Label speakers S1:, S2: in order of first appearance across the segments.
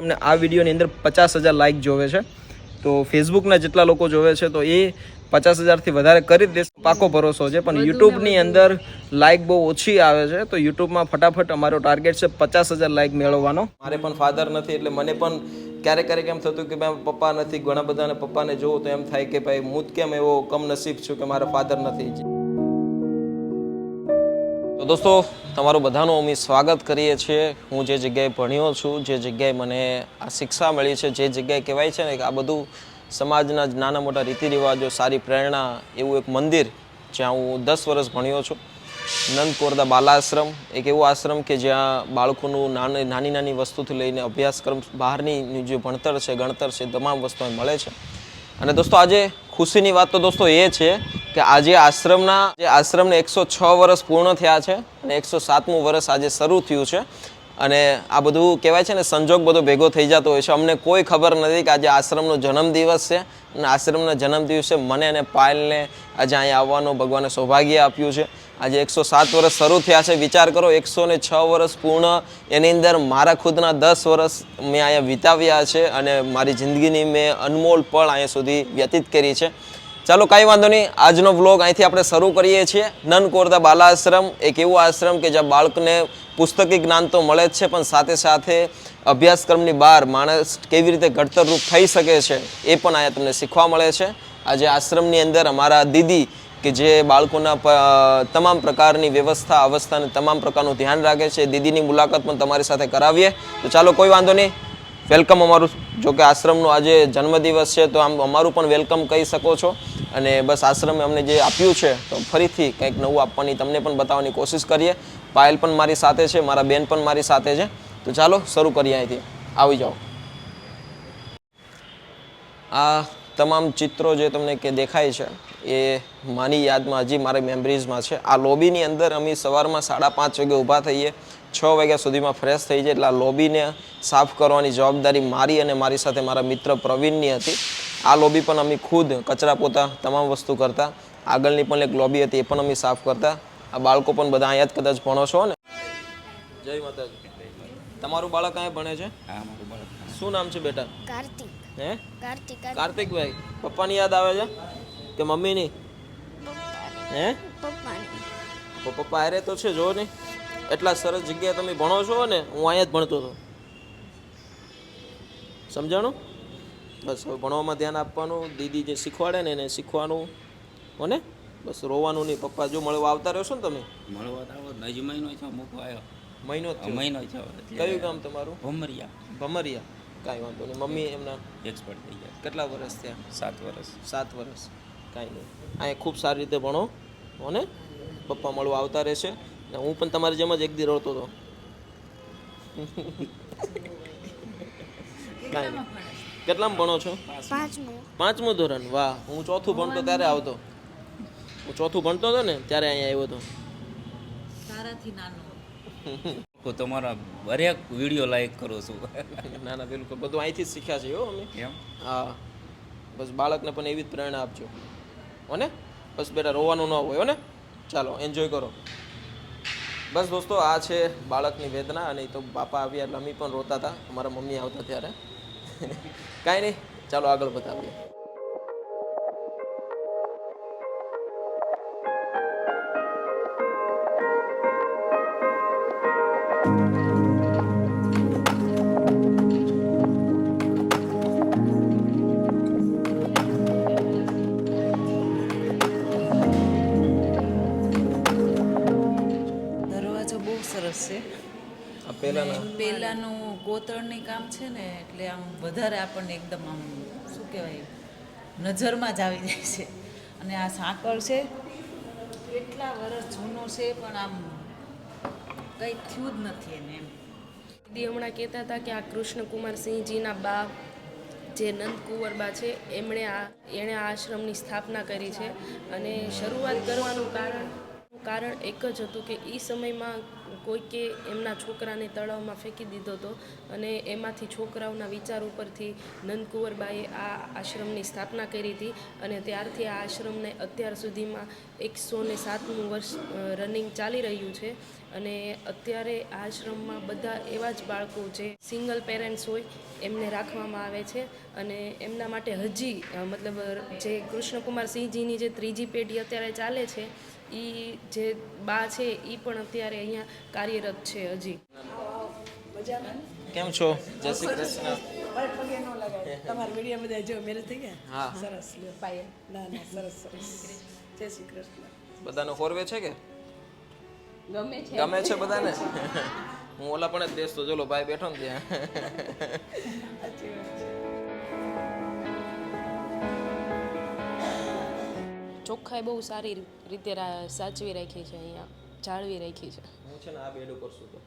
S1: અમને આ વિડીયોની અંદર પચાસ હજાર લાઇક જોવે છે. તો ફેસબુકના જેટલા લોકો જોવે છે તો એ પચાસ હજારથી વધારે કરી દેશે. પાકો ભરોસો છે પણ યુટ્યુબની અંદર લાઇક બહુ ઓછી આવે છે તો યુટ્યુબમાં ફટાફટ અમારો ટાર્ગેટ છે પચાસ હજાર લાઇક મેળવવાનો. મારે પણ ફાધર નથી એટલે મને પણ ક્યારેક ક્યારેક એમ થતું કે ભાઈ પપ્પા નથી ઘણા બધાને પપ્પાને જોવું તો એમ થાય કે ભાઈ હું જ કેમ એવો કમનસીબ છું કે મારા ફાધર નથી. તો દોસ્તો, તમારું બધાનું અમે સ્વાગત કરીએ છીએ. હું જે જગ્યાએ ભણ્યો છું, જે જગ્યાએ મને આ શિક્ષા મળી છે, જે જગ્યાએ કહેવાય છે ને આ બધું સમાજના જ નાના મોટા રીતિ રિવાજો સારી પ્રેરણા એવું એક મંદિર જ્યાં હું દસ વર્ષ ભણ્યો છું. નંદ કોરદા બાલાશ્રમ, એક એવો આશ્રમ કે જ્યાં બાળકોનું નાની નાની નાની વસ્તુથી લઈને અભ્યાસક્રમ બહારની જે ભણતર છે, ગણતર છે, તમામ વસ્તુ મળે છે. અને દોસ્તો, આજે ખુશીની વાત તો દોસ્તો એ છે કે આજે આશ્રમના જે આશ્રમને એકસો છ વર્ષ પૂર્ણ થયા છે અને એકસો સાતમું વર્ષ આજે શરૂ થયું છે. અને આ બધું કહેવાય છે ને, સંજોગ બધો ભેગો થઈ જતો હોય છે. અમને કોઈ ખબર નથી કે આજે આશ્રમનો જન્મદિવસ છે અને આશ્રમના જન્મદિવસે મને અને પાયલને આજે અહીંયા આવવાનું, ભગવાને સૌભાગ્ય આપ્યું છે. આજે એકસો સાત વર્ષ શરૂ થયા છે. વિચાર કરો, એકસો ને છ વર્ષ પૂર્ણ એની અંદર મારા ખુદના દસ વર્ષ મેં અહીંયા વિતાવ્યા છે અને મારી જિંદગીની મેં અનમોલ પળ અહીંયા સુધી વ્યતીત કરી છે. ચાલો કાંઈ વાંધો નહીં. આજનો વ્લોગ અહીંથી આપણે શરૂ કરીએ છીએ. નન કોરતા બાલાશ્રમ, એક એવું આશ્રમ કે જ્યાં બાળકને પુસ્તકી જ્ઞાન તો મળે જ છે, પણ સાથે સાથે અભ્યાસક્રમની બહાર માણસ કેવી રીતે ઘડતરરૂપ થઈ શકે છે, એ પણ અહીંયા તમને શીખવા મળે છે. આજે આશ્રમની અંદર અમારા દીદી કે જે બાળકોના તમામ પ્રકારની વ્યવસ્થા અવસ્થાને તમામ પ્રકારનું ધ્યાન રાખે છે દીદીની મુલાકાત પણ તમારી સાથે કરાવીએ. તો ચાલો કોઈ વાંધો નહીં. વેલકમ અમારું, જો કે આશ્રમનો આજે જન્મદિવસ છે, તો આમ અમારું પણ વેલકમ કહી શકો છો. અને બસ આશ્રમે અમને જે આપ્યું છે, તો ફરીથી કંઈક નવું આપવાની તમને પણ બતાવવાની કોશિશ કરીએ. પાયલ પણ મારી સાથે છે, મારા બેન પણ મારી સાથે છે. તો ચાલો, શરૂ કરીએ અહીંથી. આવી જાઓ. આ તમામ ચિત્રો જે તમને કે દેખાય છે, એ માની યાદમાં હજી મારી મેમરીઝમાં છે. આ લોબીની અંદર અમે સવારમાં સાડા પાંચ વાગે ઊભા થઈએ. છ વાગ્યા સુધીમાં ફ્રેશ થઈ જાય એટલે આ લોબીને સાફ કરવાની જવાબદારી મારી અને મારી સાથે મારા મિત્ર પ્રવીણની હતી. આ લોબી પણ અમે ખુદ કચરા પોતા તમામ વસ્તુ કરતા. આગળની પણ એક લોબી હતી એ પણ અમે સાફ કરતા. આ બાળકો પણ બધા અહીંયા જ કદાચ ભણો છો ને? જય માતાજી. તમારું બાળક અહીંયા ભણે છે?
S2: હા મારું બાળક
S1: શું નામ છે બેટા?
S3: કાર્તિક.
S1: હે?
S3: કાર્તિક
S1: કાર્તિકભાઈ પપ્પાની યાદ આવે છે? કે મમ્મીની? હે?
S3: પપ્પાની.
S1: પપ્પા આરે તો છે જો ને. એટલા સરસ જગ્યાએ તમે ભણો છો ને હું અહીંયા જ ભણતો હતો. સમજાણું? બસ હવે ભણવામાં ધ્યાન આપવાનું દીદી જે શીખવાડે ને એને શીખવાનું હોને બસ રોવાનું નહીં. પપ્પા જો મળવા આવતા રહેશો ને તમે?
S2: મળવા તો આવો. હજી મહિનો છે આવ્યો
S1: મહિનો.
S2: મહિનો છે
S1: કયું ગામ તમારું?
S2: ભમરિયા.
S1: ભમરિયા. કાંઈ વાંધો નહીં. મમ્મી એમના
S2: એક્સપર્ટ થઈ ગયા.
S1: કેટલા વર્ષ થયા?
S2: સાત વર્ષ.
S1: સાત વર્ષ. કાંઈ નહીં. અહીંયા ખૂબ સારી રીતે ભણો હોને પપ્પા મળવા આવતા રહેશે. ને હું પણ તમારી જેમ જ એક દી રહેતો હતો. કાંઈ નહીં. કેટલામાં ભણો છો?
S3: પાંચમું.
S1: પાંચમું ધોરણ. વાહ હું ચોથું ભણતો ત્યારે આવતો. હું ચોથું ભણતો હતો ને ત્યારે અહીંયા આવ્યો હતો.
S2: હું તમારા દરેક વીડિયો લાઈક કરું છું.
S1: ના ના બિલકુલ. બધું અહીંથી જ શીખ્યા છે હો અમે. હા. બસ બાળકને પણ એવી જ પ્રેરણા આપજો. હોને? બસ બેટા રોવાનું ન હોય હોને? ચાલો એન્જોય કરો. બસ દોસ્તો આ છે બાળકની વેદના અને એ તો બાપા આવ્યા એટલે અમે પણ રોતા હતા. અમારા મમ્મી આવતા ત્યારે. કાંઈ નહીં ચાલો આગળ બતાવીએ
S4: દરવાજો
S1: પહેલાંનું
S4: કોતરણી કામ છે ને, એટલે આમ વધારે આપણને એકદમ આમ, શું કહેવાય, નજરમાં જ આવી જાય છે. અને આ સાંકળ છે કેટલા વર્ષ જૂનો છે, પણ આમ કંઈ થયું જ નથી એને એમ.
S5: દીદી હમણાં કહેતા હતા કે આ કૃષ્ણકુમાર સિંહજીના બા, જે નંદકુંવરબા છે, એમણે આ, એણે આ આશ્રમની સ્થાપના કરી છે. અને શરૂઆત કરવાનું કારણ કારણ એક જ હતું કે એ સમયમાં કોઈકે એમના છોકરાને તળાવમાં ફેંકી દીધો હતો અને એમાંથી છોકરાઓના વિચાર ઉપરથી નંદકુંવરબાએ આ આશ્રમની સ્થાપના કરી હતી અને ત્યારથી આ આશ્રમને અત્યાર સુધીમાં એકસો ને સાતમું વર્ષ રનિંગ ચાલી રહ્યું છે અને અત્યારે આશ્રમમાં બધા એવા જ બાળકો જે સિંગલ પેરેન્ટ્સ હોય એમને રાખવામાં આવે છે અને એમના માટે હજી મતલબ જે કૃષ્ણકુમાર સિંહજીની જે ત્રીજી પેઢી અત્યારે ચાલે છે એ જે બા છે એ પણ અત્યારે અહીંયા કાર્યરત છે હજી.
S1: કેમ છો? જય શ્રી કૃષ્ણ.
S3: પગે ન લગાય. તમારા વીડિયો બધા જો મેરેજ થઈ ગયા?
S1: હા.
S3: સરસ ના ના સરસ સરસ. જય શ્રી કૃષ્ણ.
S1: બધાને હોરવે છે કે?
S3: ગમે છે.
S1: ગમે છે બધાને? હું ઓલા પણ જ બેસતો. ચલો ભાઈ બેઠો ને ત્યાં.
S5: ચોખ્ખાઈ બહુ સારી રીતે સાચવી રાખી છે અહીંયા. જાળવી રાખી છે.
S1: હું છે ને આ બેડ ઉપર સૂતો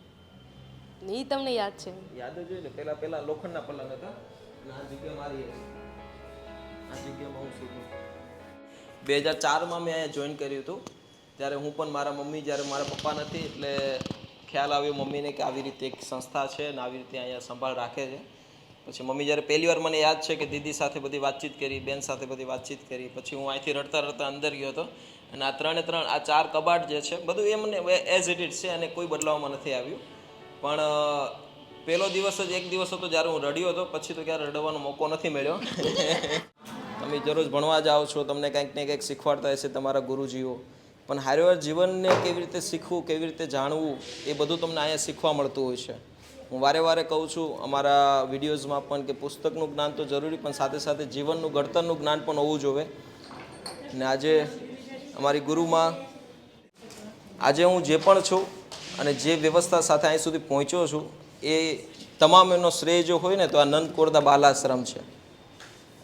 S5: એ તમને યાદ છે.
S1: યાદ જ હોય ને પેલા પેલા લોખંડના પલંગ હતા. અને આ જગ્યા મારી આ જગ્યામાં હું સૂતો બે હજાર ચારમાં મેં અહીંયા જોઈન કર્યું હતું. ત્યારે હું પણ મારા મમ્મી જ્યારે મારા પપ્પા નથી એટલે ખ્યાલ આવ્યો મમ્મીને કે આવી રીતે એક સંસ્થા છે અને આવી રીતે અહીંયા સંભાળ રાખે છે. પછી મમ્મી જ્યારે પહેલી વાર મને યાદ છે કે દીદી સાથે બધી વાતચીત કરી બેન સાથે બધી વાતચીત કરી પછી હું અહીંથી રડતા રડતા અંદર ગયો હતો. અને આ ત્રણે ત્રણ, આ ચાર કબાટ જે છે, બધું એ મને એઝ ઇટ ઇટ છે અને કોઈ બદલાવમાં નથી આવ્યું. પણ પહેલો દિવસ જ એક દિવસ હતો જ્યારે હું રડ્યો હતો, પછી તો ક્યારે રડવાનો મોકો નથી મળ્યો. તમે દરરોજ ભણવા જાઓ છો, તમને કંઈક ને કંઈક શીખવાડતા હશે તમારા ગુરુજીઓ. પણ હારેવાર જીવનને કેવી રીતે શીખવું, કેવી રીતે જાણવું, એ બધું તમને અહીંયા શીખવા મળતું હોય છે. હું વારે વારે કહું છું, અમારા વિડીયોઝમાં પણ કે પુસ્તકનું જ્ઞાન તો જરૂરી, પણ સાથે સાથે જીવનનું, ઘડતરનું જ્ઞાન પણ હોવું જોઈએ. ને આજે અમારી ગુરુમાં. આજે હું જે પણ છું અને જે વ્યવસ્થા સાથે અહીં સુધી પહોંચ્યો છું, એ તમામ એનો શ્રેય જો હોય ને, તો આ નંદ કોરદા બાલાશ્રમ છે.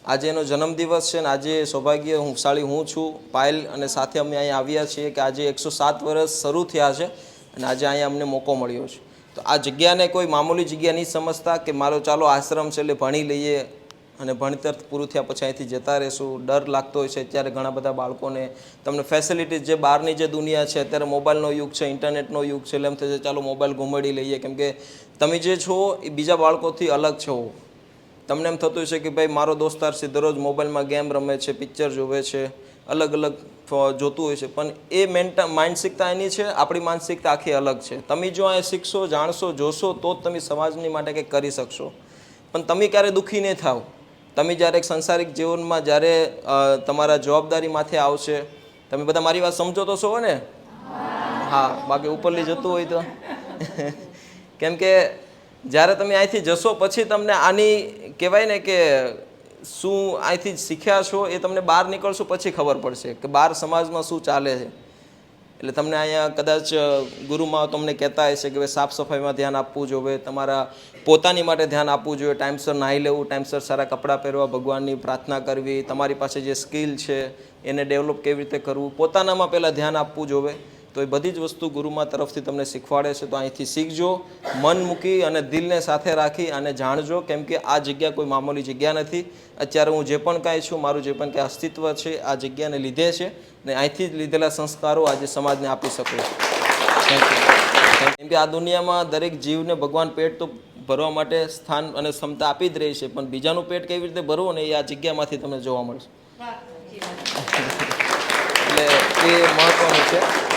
S1: આજે એનો જન્મદિવસ છે ને, આજે સૌભાગ્ય હું શાળી હું છું. પાયલ અને સાથે અમે અહીંયા આવ્યા છીએ કે આજે એકસો સાત વર્ષ શરૂ થયા છે અને આજે અહીંયા અમને મોકો મળ્યો છે. તો આ જગ્યાને કોઈ મામૂલી જગ્યા નહીં સમજતા કે મારો ચાલો આશ્રમ છે એટલે ભણી લઈએ અને ભણતર પૂરું થયા પછી અહીંથી જતા રહેશું. ડર લાગતો હોય છે ત્યારે ઘણા બધા બાળકોને. તમને ફેસિલિટીઝ જે બહારની જે દુનિયા છે, અત્યારે મોબાઈલનો યુગ છે, ઇન્ટરનેટનો યુગ છે, એટલે એમ થશે ચાલો મોબાઈલ ઘુમાડી લઈએ. કેમ કે તમે જે છો એ બીજા બાળકોથી અલગ છો. તમને એમ થતું છે કે ભાઈ મારો દોસ્તાર છે દરરોજ મોબાઈલમાં ગેમ રમે છે, પિક્ચર જોવે છે. અલગ અલગ જોતું હોય છે. પણ એ મેન્ટા માનસિકતા એની છે, આપણી માનસિકતા આખી અલગ છે. તમે જો આ શીખશો, જાણશો, જોશો તો જ તમે સમાજની માટે કંઈક કરી શકશો. પણ તમે ક્યારે દુઃખી નહીં થાવ. તમે જ્યારે સંસારિક જીવનમાં જ્યારે તમારા જવાબદારી માથે આવશે, તમે બધા મારી વાત સમજો તો છો ને? હા, બાકી ઉપરલી જતું હોય તો. કેમ કે જ્યારે તમે અહીંથી જશો, પછી તમને આની, કહેવાય ને કે શું અહીંથી શીખ્યા છો એ તમને બહાર નીકળશો, પછી ખબર પડશે કે બહાર સમાજમાં શું ચાલે છે. એટલે તમને અહીંયા કદાચ ગુરુમાં તમને કહેતા હશે કે ભાઈ સાફ સફાઈમાં ધ્યાન આપવું જોઈએ, તમારા પોતાની માટે ધ્યાન આપવું જોઈએ, ટાઈમસર નાહી લેવું, ટાઈમસર સારા કપડાં પહેરવા, ભગવાનની પ્રાર્થના કરવી, તમારી પાસે જે સ્કિલ છે એને ડેવલપ કેવી રીતે કરવું, પોતાનામાં પહેલાં ધ્યાન આપવું જોઈએ. તો એ બધી જ વસ્તુ ગુરુમાં તરફથી તમને શીખવાડે છે. તો અહીંથી શીખજો મન મૂકી અને દિલને સાથે રાખી અને જાણજો કેમ કે આ જગ્યા કોઈ મામૂલી જગ્યા નથી. અત્યારે હું જે પણ કાંઈ છું મારું જે પણ કાંઈ અસ્તિત્વ છે આ જગ્યાને લીધે છે ને અહીંથી જ લીધેલા સંસ્કારો આજે સમાજને આપી શકું છું. કેમ કે આ દુનિયામાં દરેક જીવને ભગવાન પેટ તો ભરવા માટે સ્થાન અને ક્ષમતા આપી જ રહી છે પણ બીજાનું પેટ કેવી રીતે ભરવું ને એ આ જગ્યામાંથી તમને જોવા મળશે. એટલે એ મહત્વનું છે.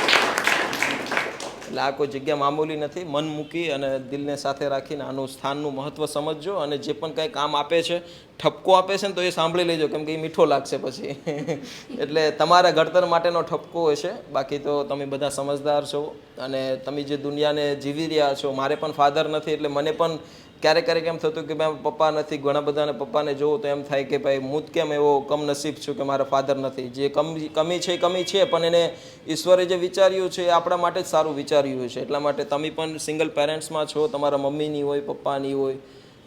S1: એટલે આ કોઈ જગ્યા મામૂલી નથી. મન મૂકી અને દિલને સાથે રાખીને આનું સ્થાનનું મહત્ત્વ સમજજો અને જે પણ કંઈ કામ આપે છે, ઠપકો આપે છે ને તો એ સાંભળી લેજો કેમ કે એ મીઠો લાગશે પછી. એટલે તમારા ઘડતર માટેનો ઠપકો છે. બાકી તો તમે બધા સમજદાર છો અને તમે જે દુનિયાને જીવી રહ્યા છો, મારે પણ ફાધર નથી એટલે મને પણ ક્યારેક ક્યારેક એમ થતું કે ભાઈ પપ્પા નથી, ઘણા બધાને પપ્પાને જોવું તો એમ થાય કે ભાઈ હું જ કેમ એવો કમનસીબ છું કે મારા ફાધર નથી. જે કમી કમી છે કમી છે, પણ એને ઈશ્વરે જે વિચાર્યું છે એ આપણા માટે જ સારું વિચાર્યું છે. એટલા માટે તમે પણ સિંગલ પેરેન્ટ્સમાં છો, તમારા મમ્મીની હોય, પપ્પાની હોય,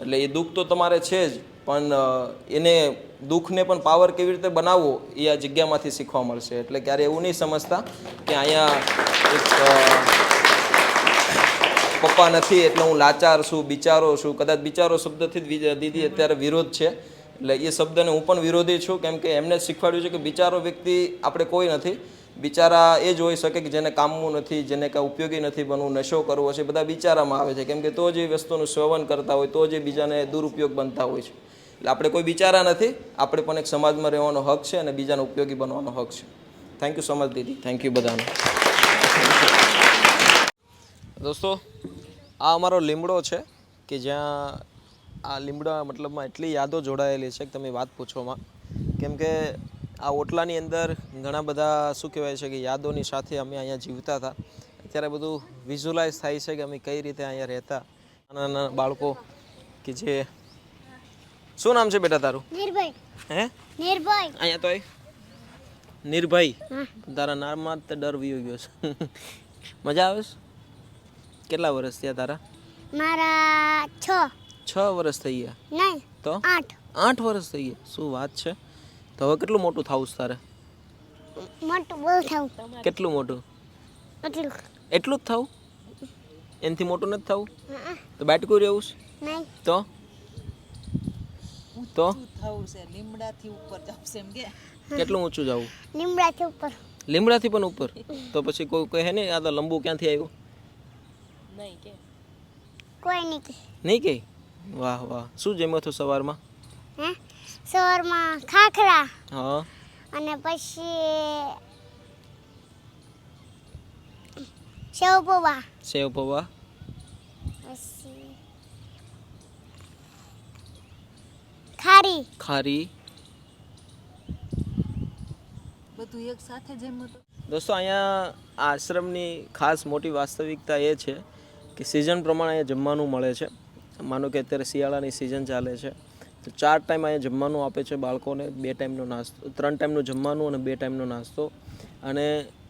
S1: એટલે એ દુઃખ તો તમારે છે જ, પણ એને દુઃખને પણ પાવર કેવી રીતે બનાવવો એ આ જગ્યામાંથી શીખવા મળશે. એટલે ક્યારે એવું નહીં સમજતા કે અહીંયા એક પપ્પા નથી, એટલે હું લાચાર છું, બિચારો છું. કદાચ બિચારો શબ્દથી જ દીદી અત્યારે વિરોધ છે. એટલે એ શબ્દને હું પણ વિરોધી છું, કેમ કે એમને શીખવાડ્યું છે કે બિચારો વ્યક્તિ આપણે કોઈ નથી. બિચારા એ જ હોઈ શકે કે જેને કામવું નથી, જેને કાંઈ ઉપયોગી નથી બનવું, નશો કરવો છે બધા બિચારામાં આવે છે. કેમ કે તો જ એ વસ્તુનું સેવન કરતા હોય, તો જ બીજાને દુરુપયોગ બનતા હોય છે. એટલે આપણે કોઈ બિચારા નથી, આપણે પણ એક સમાજમાં રહેવાનો હક છે અને બીજાને ઉપયોગી બનવાનો હક છે. થેન્ક યુ સો મચ દીદી. થેન્ક યુ બધાને. દોસ્તો આ અમારો લીમડો છે કે જ્યાં આ લીમડા મતલબમાં એટલી યાદો જોડાયેલી છે કે તમે વાત પૂછોમાં કેમ કે આ ઓટલાની અંદર ઘણા બધા શું કહેવાય છે કે યાદોની સાથે અમે અહીંયા જીવતા હતા. અત્યારે બધું વિઝ્યુલાઇઝ થાય છે કે અમે કઈ રીતે અહીંયા રહેતા. નાના નાના બાળકો કે જે શું નામ છે બેટા તારું?
S6: નિર્ભય.
S1: હે?
S6: નિર્ભય.
S1: અહીંયા તો નિર્ભય. તારા નામમાં જ ડર વિયો ગયો છે. મજા આવે છે? કેટલા વર્ષ થયા તારા?
S6: મારા છ.
S1: છ વર્ષ થઈ ગયા?
S6: નહીં
S1: તો?
S6: આઠ.
S1: આઠ વર્ષ થઈ ગયા? શું વાત છે? તો હવે કેટલું મોટું થવું છે તારે?
S6: મોટું બહુ થવું
S1: કેટલું મોટું?
S6: એટલું.
S1: એટલું જ થવું એનાથી મોટું નથી થવું તો બાટકું રહેવું છે?
S6: નહીં.
S1: તો? તો?
S4: થવું છે લીમડાથી ઉપર જશે એમ કે?
S1: કેટલું ઊંચું જવું?
S6: લીમડાથી ઉપર.
S1: લીમડાથી પણ ઉપર? તો પછી કોઈ કહે નહીં આ તો લંબુ ક્યાંથી આવ્યું?
S5: નહીં કે.
S6: કોઈ નહીં કે.
S1: નહીં કે? વાહ વાહ. શું જમ્યો છો સવારમાં?
S6: હે? સવારમાં ખાખરા.
S1: હા.
S6: અને પછી સેવ પૌવા.
S1: સેવ પૌવા.
S6: પછી ખારી.
S1: ખારી.
S4: બધું એક સાથે જેમ
S1: દોસ્તો અહીંયા આશ્રમની ખાસ મોટી વાસ્તવિકતા એ છે કે સિઝન પ્રમાણે અહીંયા જમવાનું મળે છે. માનો કે અત્યારે શિયાળાની સિઝન ચાલે છે. તો ચાર ટાઈમ અહીંયા જમવાનું આપે છે બાળકોને, બે ટાઈમનો નાસ્તો, ત્રણ ટાઈમનું જમવાનું અને બે ટાઈમનો નાસ્તો. અને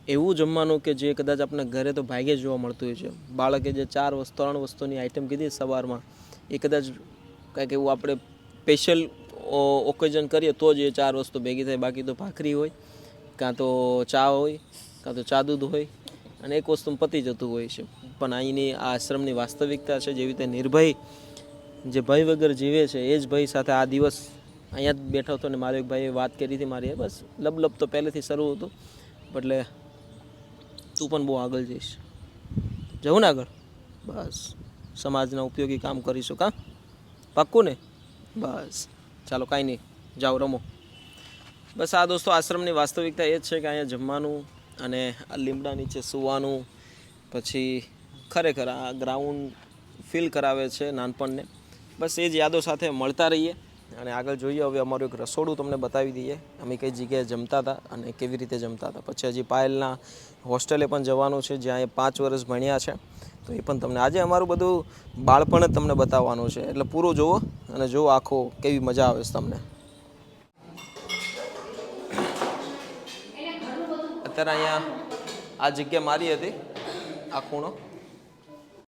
S1: એવું જમવાનું કે જે કદાચ આપણે ઘરે તો ભાગ્યે જ જોવા મળતું હોય છે. બાળકે જે ચાર વસ્તુ, ત્રણ વસ્તુની આઈટમ કીધી સવારમાં, એ કદાચ કાંઈક એવું આપણે સ્પેશિયલ ઓકેઝન કરીએ તો જ એ ચાર વસ્તુ ભેગી થાય. બાકી તો ભાખરી હોય, કાં તો ચા હોય, કાં તો ચા દૂધ હોય અને એક વસ્તુ પતી જતું હોય છે. પણ અહીંની આ આશ્રમની વાસ્તવિકતા છે જેવી રીતે નિર્ભય જે ભય વગર જીવે છે, એ જ ભય સાથે આ દિવસ અહીંયા જ બેઠો હતો ને મારો એક ભાઈએ વાત કરી હતી મારી. બસ લબલબ તો પહેલેથી શરૂ હતું, એટલે તું પણ બહુ આગળ જઈશ. જવું ને આગળ? બસ. સમાજના ઉપયોગી કામ કરીશું કાં? પાક્કું ને? બસ. ચાલો કાંઈ નહીં. જાઓ, રમો. બસ આ દોસ્તો આશ્રમની વાસ્તવિકતા એ જ છે કે અહીંયા જમવાનું અને આ લીમડા નીચે સૂવાનું, પછી ખરેખર આ ગ્રાઉન્ડ ફીલ કરાવે છે નાનપણને. બસ એ જ યાદો સાથે મળતા રહીએ અને આગળ જોઈએ, હવે અમારું એક રસોડું તમને બતાવી દઈએ. અમે કઈ જગ્યાએ જમતા હતા અને કેવી રીતે જમતા હતા. પછી હજી પાયલના હોસ્ટેલે પણ જવાનું છે, જ્યાં એ પાંચ વર્ષ ભણ્યા છે. તો એ પણ તમને, આજે અમારું બધું બાળપણ જ તમને બતાવવાનું છે. એટલે પૂરો જુઓ અને જુઓ આખો, કેવી મજા આવે છે તમને. અત્યારે અહીંયા આ જગ્યા મારી હતી, આ ખૂણો.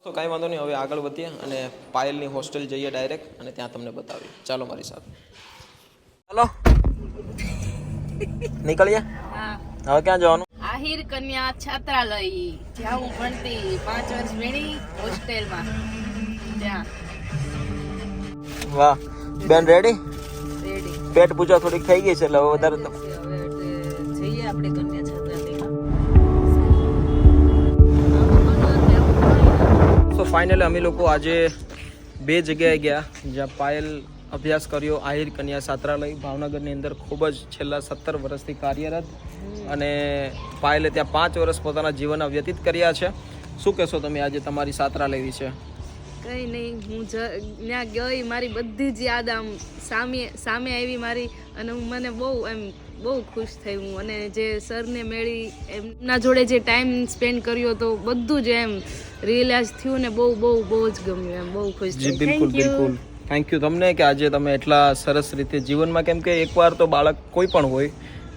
S1: તો કાંઈ વાંધો નહીં હવે આગળ વધીએ અને પાયલની હોસ્ટેલ જઈએ ડાયરેક્ટ અને ત્યાં તમને બતાવીએ. ચાલો મારી સાથે. ચાલો નીકળીએ? હવે ક્યાં જવાનું?
S7: આહિર કન્યા છાત્રાલય જ્યાં હું ભણતી પાંચ વર્ષ વેણી હોસ્ટેલમાં. ત્યાં
S1: વાહ. બેન રેડી
S4: રેડી
S1: પેટ પૂજા થોડીક થઈ ગઈ છે એટલે વધારે તો-
S4: જઈએ આપણે
S1: સો ફાઇનલી અમે લોકો આજે બે જગ્યાએ ગયા, જ્યાં પાયલ અભ્યાસ કર્યો, આહિર કન્યા છાત્રાલય ભાવનગરની અંદર ખૂબ જ છેલ્લા સત્તર વર્ષથી કાર્યરત અને પાયલે ત્યાં પાંચ વર્ષ પોતાના જીવન વ્યતીત કર્યા છે. શું કહેશો તમે આજે તમારી છાત્રાલય વિશે?
S5: કંઈ નહીં, હું જ ત્યાં ગઈ, મારી બધી જ યાદ આમ સામે સામે આવી મારી અને હું મને બહુ એમ બહુ ખુશ થઈ હું. અને જે સરને મેળી એમના જોડે જે ટાઈમ સ્પેન્ડ કર્યો તો બધું જ એમ રિયલાઇઝ થયું ને બહુ બહુ બહુ જ ગમ્યું એમ. બહુ ખુશ
S1: થયું.
S5: થઈ
S1: બિલકુલ બિલકુલ. થેન્ક યુ તમને કે આજે તમે એટલા સરસ રીતે જીવનમાં કેમ કે એકવાર તો બાળક કોઈ પણ હોય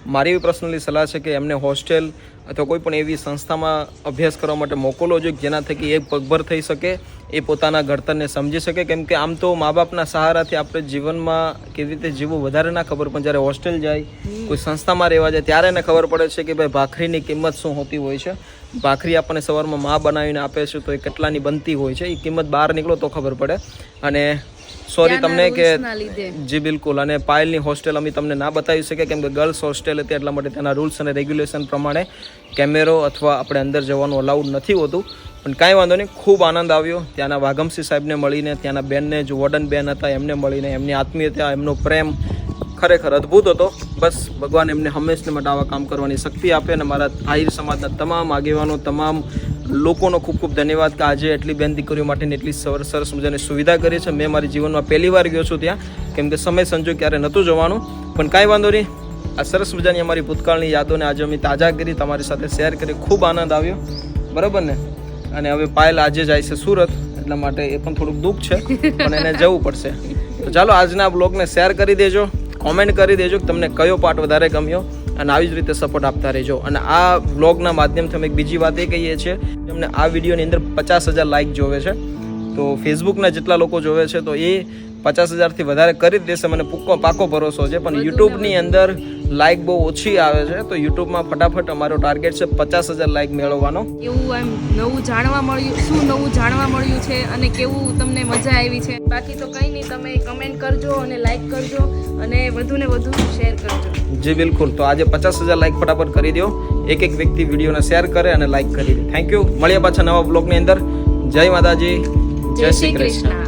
S1: મારી એવી પર્સનલી સલાહ છે કે એમને હોસ્ટેલ અથવા કોઈ પણ એવી સંસ્થામાં અભ્યાસ કરવા માટે મોકલવો જોઈએ જેના થકી એ પગભર થઈ શકે, એ પોતાના ઘડતરને સમજી શકે. કેમ કે આમ તો મા બાપના સહારાથી આપણે જીવનમાં કેવી રીતે જીવવું વધારે ના ખબર, પણ જ્યારે હોસ્ટેલ જાય, કોઈ સંસ્થામાં રહેવા જાય, ત્યારે એને ખબર પડે છે કે ભાઈ ભાખરીની કિંમત શું હોતી હોય છે. ભાખરી આપણને સવારમાં મા બનાવીને આપે છે તો એ કેટલાની બનતી હોય છે, એ કિંમત બહાર નીકળો તો ખબર પડે. અને સોરી તમને કે જી બિલકુલ. અને પાયલની હોસ્ટેલ અમે તમને ના બતાવી શકીએ કેમ કે ગર્લ્સ હોસ્ટેલ હતી એટલા માટે તેના રૂલ્સ અને રેગ્યુલેશન પ્રમાણે કેમેરો અથવા આપણે અંદર જવાનું અલાઉડ નથી હોતું. પણ કાંઈ વાંધો નહીં ખૂબ આનંદ આવ્યો. ત્યાંના વાઘમસિંહ સાહેબને મળીને ત્યાંના બેનને જે વોર્ડન બેન હતા એમને મળીને એમની આત્મીયતા એમનો પ્રેમ ખરેખર અદ્ભુત હતો. બસ ભગવાન એમને હંમેશને માટે આવા કામ કરવાની શક્તિ આપે અને મારા આહિર સમાજના તમામ આગેવાનો તમામ લોકોનો ખૂબ ખૂબ ધન્યવાદ કે આજે એટલી બેન દીકરીઓ માટેની એટલી સરસ મજાની સુવિધા કરી છે. મેં મારી જીવનમાં પહેલી વાર ગયો છું ત્યાં. કેમ કે સમય સંજોગ ક્યારે નહોતું જવાનું. પણ કાંઈ વાંધો નહીં. આ સરસ મજાની અમારી ભૂતકાળની યાદોને આજે અમે તાજા કરી, તમારી સાથે શેર કરી. ખૂબ આનંદ આવ્યો. બરાબર ને? અને હવે પાયલ આજે જાય છે સુરત, એટલા માટે એ પણ થોડુંક દુઃખ છે, પણ એને જવું પડશે. તો ચાલો આજના બ્લોગને શેર કરી દેજો, કોમેન્ટ કરી દેજો કે તમને કયો પાર્ટ વધારે ગમ્યો. અને આવી જ રીતે સપોર્ટ આપતા રહેજો. અને આ વ્લોગના માધ્યમથી અમે એક બીજી વાત એ કહીએ છીએ અમને આ વિડીયોની અંદર પચાસ હજાર લાઇક જોવે છે. તો ફેસબુકના જેટલા લોકો જોવે છે તો એ પચાસ હજારથી વધારે કરી જ દેશે. મને પૂકો પાકો ભરોસો છે પણ યુટ્યુબની અંદર લાઇક બહુ ઓછી આવે છે તો યુટ્યુબમાં ફટાફટ અમારો ટાર્ગેટ છે પચાસ હજાર લાઇક મેળવવાનો.
S7: એવું એમ નવું જાણવા મળ્યું શું નવું જાણવા મળ્યું છે અને કેવું તમને મજા આવી છે? બાકી તો કંઈ નહીં તમે કમેન્ટ કરજો અને લાઇક કરજો અને વધુ ને વધુ શેર કરજો.
S1: જી બિલકુલ. તો આજે પચાસ હજાર લાઇક ફટાફટ કરી દો. એક એક વ્યક્તિ વિડીયોને શેર કરે અને લાઇક કરી દે. થેન્ક યુ મળીએ પાછા નવા બ્લોગની અંદર. જય માતાજી. જય શ્રી કૃષ્ણ.